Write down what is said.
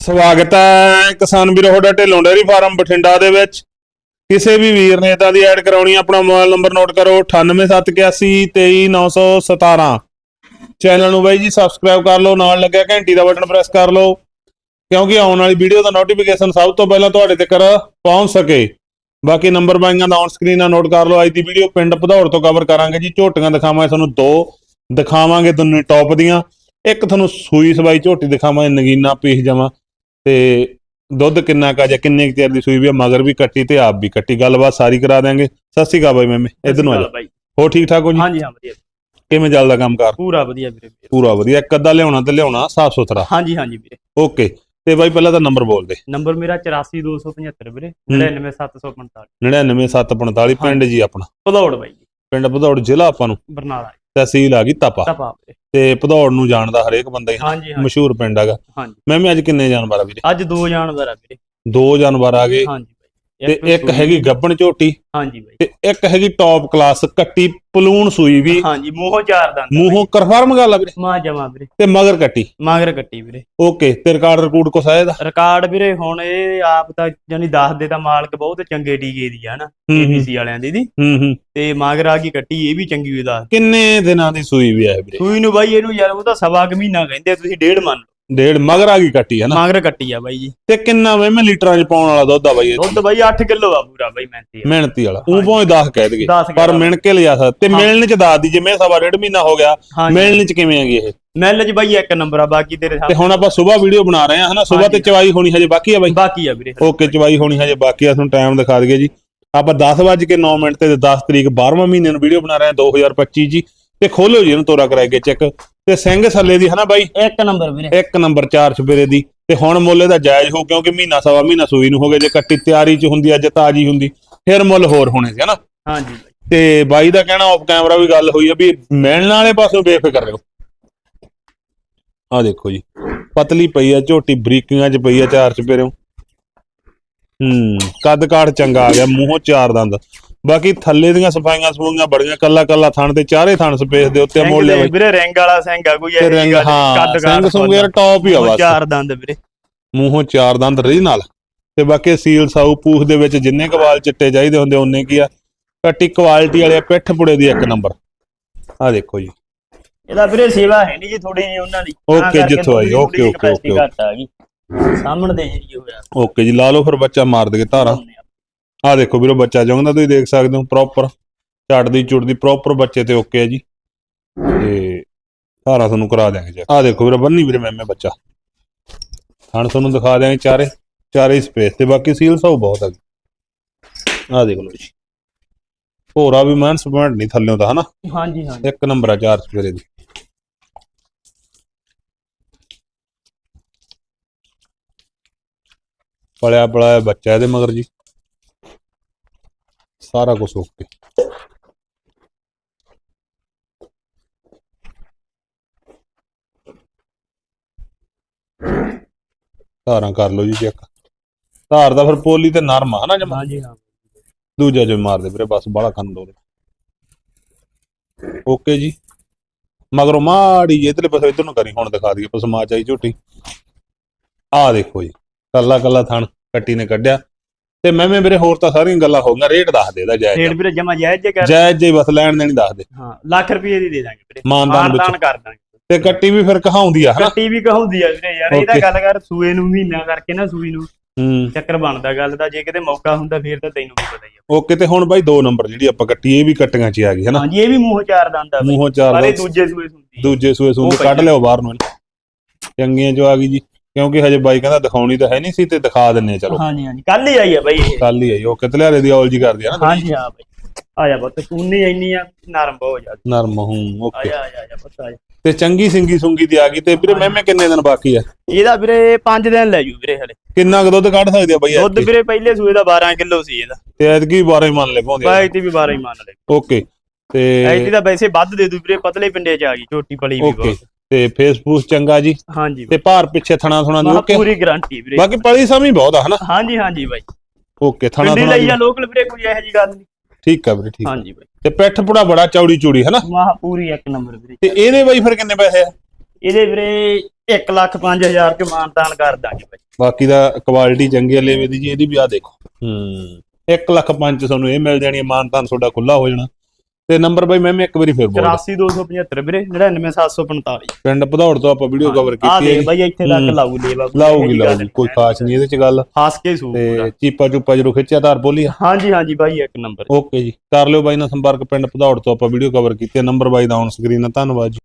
ਸਵਾਗਤ ਹੈ ਕਿਸਾਨ ਵੀਰੋ, ਤੁਹਾਡਾ ਢਿੱਲੋਂ ਡੇਅਰੀ ਫਾਰਮ ਬਠਿੰਡਾ ਦੇ ਵਿੱਚ। ਕਿਸੇ ਵੀ ਵੀਰ ਨੇ ਤਾਂ ਦੀ ਐਡ ਕਰਾਉਣੀ ਆਪਣਾ ਮੋਬਾਈਲ ਨੰਬਰ ਨੋਟ ਕਰੋ 9871823917 ਚੈਨਲ ਨੂੰ ਬਾਈ ਜੀ ਸਬਸਕ੍ਰਾਈਬ ਕਰ ਲਓ, ਨਾਲ ਲੱਗਿਆ ਘੰਟੀ ਦਾ ਬਟਨ ਪ੍ਰੈਸ ਕਰ ਲਓ, ਕਿਉਂਕਿ ਆਉਣ ਵਾਲੀ ਵੀਡੀਓ ਦਾ ਨੋਟੀਫਿਕੇਸ਼ਨ ਸਭ ਤੋਂ ਪਹਿਲਾਂ ਤੁਹਾਡੇ ਤੱਕ ਪਹੁੰਚ ਸਕੇ। ਬਾਕੀ ਨੰਬਰ ਬਾਈਆਂ ਦਾ ਔਨ ਸਕਰੀਨ ਨਾਲ ਨੋਟ ਕਰ ਲਓ, ਅੱਜ ਦੀ ਵੀਡੀਓ ਪਿੰਡ ਭਦੌੜ ਤੋਂ ਕਵਰ ਕਰਾਂਗੇ ਜੀ। ਝੋਟੀਆਂ ਦਿਖਾਵਾਂਗੇ ਤੁਹਾਨੂੰ ਦੋ, ਦਿਖਾਵਾਂਗੇ ਦੋਨੇ ਟੌਪ ਦੀਆਂ। ਇੱਕ ਤੁਹਾਨੂੰ ਸੂਈ ਸਵਾਈ ਝੋਟੀ ਦਿਖਾਵਾਂਗੇ, ਨਗੀਨਾ ਪੀਸ ਜਾਵਾਂ ਤੇ ਦੁੱਧ ਕਿੰਨਾ ਕਾ ਜਾਂ ਕਿੰਨੇ ਕੁ ਚਿਰ ਦੀ ਸੂਈ ਵੀ ਆ, ਮਗਰ ਵੀ ਕੱਟੀ ਤੇ ਆਪ ਵੀ ਕੱਟੀ। ਗੱਲਬਾਤ ਸਾਰੀ ਕਰਾ ਦਿਆਂਗੇ। ਸਤਿ ਸ਼੍ਰੀ ਅਕਾਲ ਬਾਈ ਮੈਮੇ ਇਧਰ ਨੂੰ ਆ ਜਾ ਬਾਈ। ਹੋ ਠੀਕ ਠਾਕ ਹੋ ਜੀ? ਹਾਂਜੀ ਹਾਂ ਵਧੀਆ। ਕਿਵੇਂ ਚੱਲਦਾ ਕੰਮਕਾਰ ਪੂਰਾ ਵਧੀਆ ਵੀਰੇ ਪੂਰਾ ਵਧੀਆ। ਇੱਕ ਅੱਧਾ ਲਿਆਉਣਾ ਤੇ ਲਿਆਉਣਾ ਸਾਫ਼ ਸੁਥਰਾ। ਹਾਂਜੀ ਹਾਂਜੀ ਵੀਰੇ। ਓਕੇ। ਤੇ ਬਾਈ ਪਹਿਲਾਂ ਤਾਂ ਨੰਬਰ ਬੋਲ ਦੇ। ਨੰਬਰ ਮੇਰਾ 84275 ਵੀਰੇ ਹੂੰ। 99745 99745 ਪਿੰਡ ਜੀ ਆਪਣਾ। ਭਦੌੜ ਬਾਈ। ਜੀ ਪਿੰਡ ਭਦੌੜ ਜ਼ਿਲ੍ਹਾ ਆਪਾਂ ਨੂੰ। ਬਰਨਾਲਾ। ਤਹਿਸੀਲ ਆ ਗਈ ਤਪਾ। ਤਪਾ ਵੀਰੇ। ਤੇ ਭਦੌੜ ਨੂੰ ਜਾਣਦਾ ਹਰੇਕ ਬੰਦਾ ਹੀ ਹਨਾ। ਹਾਂਜੀ ਹਾਂਜੀ। ਮਸ਼ਹੂਰ ਪਿੰਡ ਹੈਗਾ। ਹਾਂਜੀ। ਮੈਂ ਵੀ ਅੱਜ ਕਿੰਨੇ ਜਾਨਵਰ ਆ ਵੀਰੇ? ਅੱਜ ਦੋ ਜਾਨਵਰ ਆ ਵੀਰੇ। ਦੋ ਜਾਨਵਰ ਆ ਗਏ। ਹਾਂਜੀ। ਤੇ ਇੱਕ ਹੈਗੀ ਗੱਬਣ ਝੋਟੀ ਹਾਂਜੀ ਬਾਈ। ਤੇ ਇੱਕ ਹੈਗੀ ਟੌਪ ਕਲਾਸ ਕੱਟੀ ਪਲੂਣ ਸੂਈ ਵੀ। ਹਾਂਜੀ ਮੂੰਹੋਂ ਚਾਰ ਦੰਦ ਮੂੰਹੋਂ ਕਨਫਰਮ ਗੱਲ ਆ ਵੀਰੇ। ਮਾਂ ਜਮਾ ਵੀਰੇ। ਤੇ ਮਗਰ ਕੱਟੀ। ਮਾਗਰ ਕੱਟੀ ਵੀਰੇ। ਓਕੇ ਤੇ ਰਿਕਾਰਡ ਰਿਕੂਡ ਕੁਛ ਆ ਇਹਦਾ? ਰਿਕਾਰਡ ਵੀਰੇ ਹੁਣ ਇਹ ਆਪ ਤਾਂ ਜਾਨੀ ਦੱਸਦੇ ਤਾਂ ਮਾਲਕ ਬਹੁਤ ਚੰਗੇ ਟੀਕੇ ਦੀ ਆ ਨਾ ਏਬੀਸੀ ਵਾਲਿਆਂ ਦੀ ਦੀ। ਹੂੰ ਹੂੰ। ਤੇ ਮਾਗਰ ਆ ਗਈ ਕੱਟੀ ਇਹ ਵੀ ਚੰਗੀ ਹੋਈ ਦੱਸ। ਕਿੰਨੇ ਦਿਨਾਂ ਦੀ ਸੂਈ ਵੀ ਆ ਵੀਰੇ? ਸੂਈ ਨੂੰ ਬਾਈ ਇਹਨੂੰ ਯਾਰ ਉਹ ਤਾਂ ਸਵਾ ਕੁ ਮਹੀਨਾ ਕਹਿੰਦੇ ਤੁਸੀਂ ਡੇਢ ਮੰਨ ਡੇਢ ਮਗਰ ਆ ਗਈ ਕੱਟੀ ਹੈ ਨਾ? ਮਾਗਰ ਕੱਟੀ ਆ ਬਾਈ ਜੀ। ਤੇ ਕਿੰਨਾ ਵੇ ਮੈਂ ਲੀਟਰਾਂ ਚ ਪਾਉਣ ਵਾਲਾ ਦੁੱਧ ਆ ਬਾਈ ਇਹ ਦੁੱਧ ਬਾਈ 8 ਕਿਲੋ ਆ ਪੂਰਾ ਬਾਈ ਮਿਹਨਤੀ ਮਿਹਨਤੀ ਵਾਲਾ। ਉਹ। ਭਾਵੇਂ 10 ਕਹਿ 10 ਪਰ ਮਿਣ ਕੇ ਲਿਆ ਸਕਦਾ। ਤੇ। ਮਿਲਣ ਚ ਦੱਸ ਦੀ ਜਿਵੇਂ ਸਵਾ ਡੇਢ ਮਹੀਨਾ ਹੋ ਗਿਆ। ਹਾਂਜੀ। ਮਿਲਣ ਚ ਕਿਵੇਂ ਹੈਗੀ ਇਹ? ਮੈਲ ਚ ਬਾਈ ਇੱਕ ਨੰਬਰ ਆ ਬਾਕੀ ਤੇਰੇ ਤੇ ਸਾਹਮਣੇ ਹੁਣ ਆਪਾਂ ਸਵੇਰ ਵੀਡੀਓ ਬਣਾ ਰਹੇ ਹਾਂ ਹਨਾ ਸਵੇਰ ਤੇ। ਚਵਾਈ ਹੋਣੀ ਹਜੇ ਬਾਕੀ ਆ ਬਾਈ? ਬਾਕੀ ਆ ਵੀਰੇ। ਓਕੇ ਚਵਾਈ ਹੋਣੀ ਹਜੇ ਬਾਕੀ ਆ ਤੁਹਾਨੂੰ ਟਾਈਮ ਦਿਖਾ ਦਈਏ ਜੀ। ਆਪਾਂ 10 ਵਜੇ ਕੇ 9 ਮਿੰਟ ਤੇ 10 ਤਰੀਕ 12ਵਾਂ ਮਹੀਨੇ ਨੂੰ ਵੀਡੀਓ ਬਣਾ ਰਹੇ ਹਾਂ 2025 ਜੀ। ਤੇ ਖੋਲੋ ਜੀ ਇਹਨੂੰ ਤੋਰਾ ਕਰਾਏਗੇ ਚੈੱਕ ਤੇ ਸਿੰਘ ਥੱਲੇ ਦੀ ਹਨਾ ਬਾਈ? ਇੱਕ ਨੰਬਰ ਵੀਰੇ। ਇੱਕ ਨੰਬਰ 4 ਸਵੇਰੇ ਦੀ। ਤੇ ਹੁਣ ਮੁੱਲ ਇਹਦਾ ਜਾਇਜ਼ ਹੋ ਕਿਉਂਕਿ ਮਹੀਨਾ ਸਵਾ ਮਹੀਨਾ ਸੂਈ ਨੂੰ ਹੋ ਗਿਆ। ਜੇ ਕੱਟੀ ਤਿਆਰੀ ਚ ਹੁੰਦੀ ਅੱਜ ਤਾਜੀ ਹੁੰਦੀ ਫਿਰ ਮੁੱਲ ਹੋਰ ਹੋਣੇ ਸੀ ਹਨਾ? ਹਾਂਜੀ। ਤੇ ਬਾਈ ਦਾ ਕਹਿਣਾ ਆਫ ਕੈਮਰਾ ਵੀ ਗੱਲ ਹੋਈ ਆ ਵੀ ਮਿਲਣ ਵਾਲੇ ਪਾਸੋਂ ਬੇਫਿਕਰ ਰਹੋ। ਆ ਦੇਖੋ ਜੀ ਪਤਲੀ ਪਈ ਆ ਝੋਟੀ ਬਰੀਕੀਆਂ ਚ ਪਈ ਆ ਚਾਰ ਚਪੇਰਿਓ ਹੂੰ ਕੱਦ ਕਾਠ ਚੰਗਾ ਆ ਗਿਆ ਮੂੰਹੋਂ ਚਾਰ ਦੰਦ। ਬਾਕੀ ਥੱਲੇ ਦੀਆਂ ਸਫਾਈਆਂ ਸਫੂਈਆਂ ਬੜੀਆਂ ਕੱਲਾ ਕੱਲਾ ਥਣ ਤੇ ਚਾਰੇ ਥਣ ਸਪੇਸ ਦੇ ਉੱਤੇ ਸਿੰਘ ਮੋੜ ਲਿਆ ਵੀਰੇ ਰਿੰਗ ਵਾਲਾ ਸਿੰਘ ਆ ਕੋਈ ਇਹੋ ਰਿੰਗ ਕੱਦ ਸਿੰਘ ਕਾਠ ਸੁੰਗ ਯਾਰ ਟੌਪ ਹੀ ਆ ਬਸ। ਚਾਰ ਦੰਦ ਵੀਰੇ। ਮੂੰਹੋਂ ਚਾਰ ਦੰਦ ਰੀ ਨਾਲ ਤੇ ਬਾਕੀ ਸੀਲ ਸਾਊ ਪੂਖ ਦੇ ਵਿੱਚ ਜਿੰਨੇ ਕਵਾਲ ਚਿੱਟੇ ਚਾਹੀਦੇ ਹੁੰਦੇ ਉਹਨੇ ਕੀ ਆ? ਕੱਟੀ ਕੁਆਲਿਟੀ ਵਾਲੇ ਪਿੱਠ ਪੁੜੇ ਦੀ ਇੱਕ ਨੰਬਰ ਆ ਦੇਖੋ ਜੀ। ਇਹਦਾ ਵੀਰੇ ਸੇਵਾ ਹੈ ਨਹੀਂ ਜੀ ਥੋੜੀ ਜੀ ਉਹਨਾਂ ਦੀ। ਕਰਕੇ ਜਿੱਥੋਂ ਆਈ, ਘੱਟ ਆ ਗਈ। ਸਾਹਮਣੇ ਦੇ ਜਿਹੜੀ ਹੋਇਆ। ਓਕੇ ਜੀ ਲਾ ਲਓ ਫਿਰ ਬੱਚਾ ਮਾਰ ਦੇ ਧਾਰਾ। ਆ ਦੇਖੋ ਵੀਰੋ ਬੱਚਾ ਜਾਉਂਦਾ ਤੁਸੀਂ ਦੇਖ ਸਕਦੇ ਹੋ ਪ੍ਰੋਪਰ ਝੜਦੀ ਚੁੜਦੀ ਪ੍ਰੋਪਰ ਬੱਚੇ ਤੇ ਓਕੇ ਹੈ ਜੀ। ਤੇ ਧਾਰਾ ਤੁਹਾਨੂੰ ਕਰਾ ਦਿਆਂਗੇ ਜੀ ਆ ਦੇਖੋ ਵੀਰੋ ਬੰਨੀ ਵੀਰੇ ਮੈਮੇ ਬੱਚਾ। ਹਣ ਤੁਹਾਨੂੰ ਦਿਖਾ ਦਿਆਂਗੇ ਚਾਰੇ ਚਾਰੇ ਸਪੇਸ ਤੇ ਬਾਕੀ ਸੀਲ ਸਭ ਬਹੁਤ ਹੈ ਆ ਦੇਖ ਲਓ ਜੀ। ਭੋਰਾ ਵੀ ਮਾਨ ਸਪਮੈਂਟ ਨਹੀਂ ਥੱਲਿਓਂ ਦਾ ਹਨਾ? ਹਾਂਜੀ ਹਾਂਜੀ। ਇੱਕ ਨੰਬਰ ਆ ਚਾਰ ਸਵੇਰੇ ਦੀ। ਪਲਿਆ ਪਲਾਇਆ ਬੱਚਾ ਇਹਦੇ ਮਗਰ ਜੀ। ਸਾਰਾ ਕੁਝ ਓਕੇ ਧਾਰਾਂ ਕਰ ਲਓ ਜੀ ਚੈੱਕ ਧਾਰ ਦਾ ਫਿਰ ਪੋਲੀ ਤੇ ਨਰਮ ਆ ਹਨਾ ਜਮਾ? ਹਾਂਜੀ ਹਾਂ। ਦੂਜਾ ਜੋ ਮਾਰ ਦੇ ਵੀਰੇ ਬਸ ਬਾਲਾ ਕੰਨ ਦੋ ਓਕੇ ਜੀ। ਮਗਰੋਂ ਮਾੜੀ ਜਿਹੀ ਇਧਰਲੇ ਪਾਸੇ ਇਧਰ ਨੂੰ ਕਰੀ ਹੁਣ ਦਿਖਾ ਦਈਏ ਪਸਮਾ ਚਾਈ ਝੋਟੀ ਆਹ ਦੇਖੋ ਜੀ ਕੱਲਾ ਕੱਲਾ ਥਣ ਕੱਟੀ ਨੇ ਕੱਢਿਆ। ਤੇ ਮੈਂ ਮੈਂ ਵੀਰੇ ਹੋਰ ਤਾਂ ਸਾਰੀਆਂ ਗੱਲਾਂ ਹੋ ਗਈਆਂ ਰੇਟ ਦੱਸ ਦੇ ਦਾ ਰੇਟ ਜਾਇਜ਼ ਵੀਰੇ ਜਮਾ ਜਾਇਜ਼ ਜੇ ਕਰ। ਜਾਇਜ਼ ਜੇ ਬਸ ਲੈਣ ਦੇਣੀ ਦੱਸ ਦੇ। ਹਾਂ ਲੱਖ ਰੁਪਏ ਦੀ ਦੇ ਦਾਂਗੇ ਵੀਰੇ। ਮਾਨਦਾਨ ਵਿੱਚ। ਕਰ ਦਾਂਗੇ। ਤੇ ਕੱਟੀ ਵੀ ਫਿਰ ਕਹਾਉਂਦੀ ਆ ਹਨਾ? ਕੱਟੀ ਵੀ ਕਹਉਂਦੀ ਆ ਵੀਰੇ ਯਾਰ ਇਹ ਤਾਂ Okay. ਗੱਲ ਕਰ ਸੂਏ ਨੂੰ ਮਹੀਨਾ ਕਰਕੇ ਨਾ ਸੂਈ ਨੂੰ। ਹੂੰ। ਚੱਕਰ ਬਣਦਾ ਗੱਲ ਦਾ ਜੇ ਕਿਤੇ ਮੌਕਾ ਹੁੰਦਾ ਫੇਰ ਤਾਂ ਤੈਨੂੰ ਵੀ ਪਤਾ ਹੀ ਆ। ਓਕੇ ਤੇ ਹੁਣ ਬਾਈ ਦੋ ਨੰਬਰ ਜਿਹੜੀ ਆਪਾਂ ਕੱਟੀ ਇਹ ਵੀ ਕੱਟੀਆਂ ਚ ਆ ਗਈ ਹਨਾ? ਹਾਂਜੀ ਇਹ ਵੀ ਮੂੰਹ ਚਾਰ ਦੰਦ ਆ। ਮੂੰਹੋਂ ਚਾਰ ਦੰਦ, ਦੂਜੇ ਸੂਏ ਸੁਣਦੀ ਦੂਜੇ ਸੂਏ ਉਹ ਕੱਢ। ਲਿਓ ਬਾਹਰ ਨੂੰ ਚੰਗੀਆਂ ਜੋ ਆ ਗਈ ਜੀ। ਕਿਉਂਕਿ ਹਜੇ ਬਾਈ ਕਹਿੰਦਾ ਦਿਖਾਉਣੀ ਤਾਂ ਹੈ ਨਹੀਂ ਸੀ ਤੇ ਦਿਖਾ ਦਿੰਨੇ ਆ ਚਲੋ। ਹਾਂਜੀ ਹਾਂਜੀ। ਕੱਲ ਹੀ ਆਈ ਆ ਬਈ ਇਹ। ਕੱਲ ਹੀ ਆਈ ਉਹ ਕਿਤਲਿਆਰੇ ਦੀ ਔਲ ਜੀ ਕਰਦੀ ਆ ਨਾ ਹਾਂਜੀ ਹਾਂ ਬਈ। ਆ ਜਾ ਪੁੱਤ ਕੂਨੀ ਇੰਨੀ ਆ ਨਰਮ ਬਹੁਤ ਜ਼ਿਆਦਾ। ਨਰਮ ਹੂੰ ਆ ਓਕੇ। ਜਾ ਆ ਜਾ ਆ ਜਾ ਪੁੱਤ ਆ ਜਾ। ਤੇ ਚੰਗੀ ਸਿੰਗੀ ਸੁੰਗੀ ਦੀ ਆ ਗਈ ਤੇ ਵੀਰੇ ਮੈਂ ਕਿੰਨੇ ਦਿਨ ਬਾਕੀ ਆ? ਇਹਦਾ ਵੀਰੇ 5 ਦਿਨ ਲੈ ਜੂ ਵੀਰੇ ਹਲੇ। ਕਿੰਨਾ ਕੁ ਦੁੱਧ ਕੱਢ ਸਕਦੇ ਆ ਬਾਈ ਦੁੱਧ ਐਤਕੀ? ਵੀਰੇ ਪਹਿਲੇ ਸੂਏ ਦਾ 12 ਕਿਲੋ ਸੀ ਇਹਦਾ। ਤੇ ਐਤਕੀ 12 ਹੀ ਮੰਨ ਲੈ ਪਾਉਂਦੇ ਬਾਈ ਤੇ ਵੀ 12 ਹੀ ਮੰਨ ਲੈ ਓਕੇ ਤੇ ਐਤੀ ਤਾਂ ਵੈਸੇ ਵੱਧ ਦੇ ਦੂ ਵੀਰੇ ਪਤਲੇ ਪਿੰਡੇ ਚ ਆ ਗਈ ਛੋਟੀ ਪਲੀ ਵੀ ਓਕੇ। ਬਹੁਤ। ਤੇ ਫੇਸਬੁਕ ਚੰਗਾ ਜੀ। ਹਾਂਜੀ ਤੇ ਭਾਰ ਪਿੱਛੇ ਥਣਾ ਥਣਾ ਮਾ ਓਕੇ? ਪੂਰੀ ਗਾਰੰਟੀ ਵੀਰੇ। ਬਾਕੀ ਪਲੀ ਸਮੀ ਬਹੁਤ ਆ ਹਨਾ? ਹਾਂਜੀ ਹਾਂਜੀ ਬਾਈ। ਓਕੇ ਥਣਾ ਥਣਾ ਲਈ ਆ ਲੋਕਲ ਵੀਰੇ ਕੋਈ ਇਹੋ ਜੀ ਗੱਲ ਨਹੀਂ। ਠੀਕ ਆ ਵੀਰੇ ਠੀਕ ਆ। ਹਾਂਜੀ ਬਾਈ। ਤੇ ਪਿੱਠ ਪੁੜਾ ਬੜਾ ਚੌੜੀ ਚੂੜੀ ਹਨਾ? ਮਾਹ ਪੂਰੀ ਇੱਕ ਨੰਬਰ ਵੀਰੇ। ਤੇ ਇਹਦੇ ਬਾਈ ਫਿਰ ਕਿੰਨੇ ਪੈਸੇ ਆ? ਇਹਦੇ ਵੀਰੇ 1 ਲੱਖ 5000 ਚ ਮਾਨਤਾਨ ਕਰ ਦਾਂਗੇ ਬਾਈ। ਬਾਕੀ ਦਾ ਕੁਆਲਿਟੀ ਚੰਗੀ ਹੈ ਲੇਵੇ ਦੀ ਜੀ ਇਹਦੀ ਵੀ ਆ ਦੇਖੋ। ਹੂੰ। 1 ਲੱਖ ਪੰਜ ਤੁਹਾਨੂੰ ਇਹ ਮਿਲ ਜਾਣੀ ਮਾਨਤਾਨ ਤੁਹਾਡਾ ਖੁੱਲਾ ਹੋ ਜਾਣਾ। ਤੇ ਨੰਬਰ ਬਾਈ ਮੈਂ ਇੱਕ ਵਾਰੀ ਫੇਰ ਬੋਲ 84275 ਵੀਰੇ 99745 ਪਿੰਡ ਭਦੌੜ ਤੋਂ ਆਪਾਂ ਵੀਡੀਓ ਕਵਰ ਆ ਕੀਤੀ ਦੇ ਹੈ ਬਾਈ ਇੱਥੇ ਤੱਕ ਹੂੰ। ਲਾਊ ਲੇਵਾ ਲਾਉਗੀ ਲਾਉਗੀ ਕੋਈ ਖਾਸ ਨਹੀਂ ਇਹਦੇ ਚ ਗੱਲ। ਖਾਸ ਕੇ ਸੂ ਤੇ ਚੀਪਾ ਚੁੱਪਾ ਜਦੋਂ ਖਿੱਚਿਆ ਧਾਰ ਬੋਲੀ ਆ। ਹਾਂਜੀ ਹਾਂਜੀ ਬਾਈ ਇੱਕ ਨੰਬਰ। ਓਕੇ ਜੀ। ਕਰ ਲਿਓ ਬਾਈ ਨਾਲ ਸੰਪਰਕ ਪਿੰਡ ਭਦੌੜ ਤੋਂ ਆਪਾਂ ਵੀਡੀਓ ਕਵਰ ਕੀਤੀ ਹੈ। ਨੰਬਰ ਬਾਈ ਦਾ ਔਨ ਸਕਰੀਨ ਹੈ ਧੰਨਵਾਦ ਜੀ।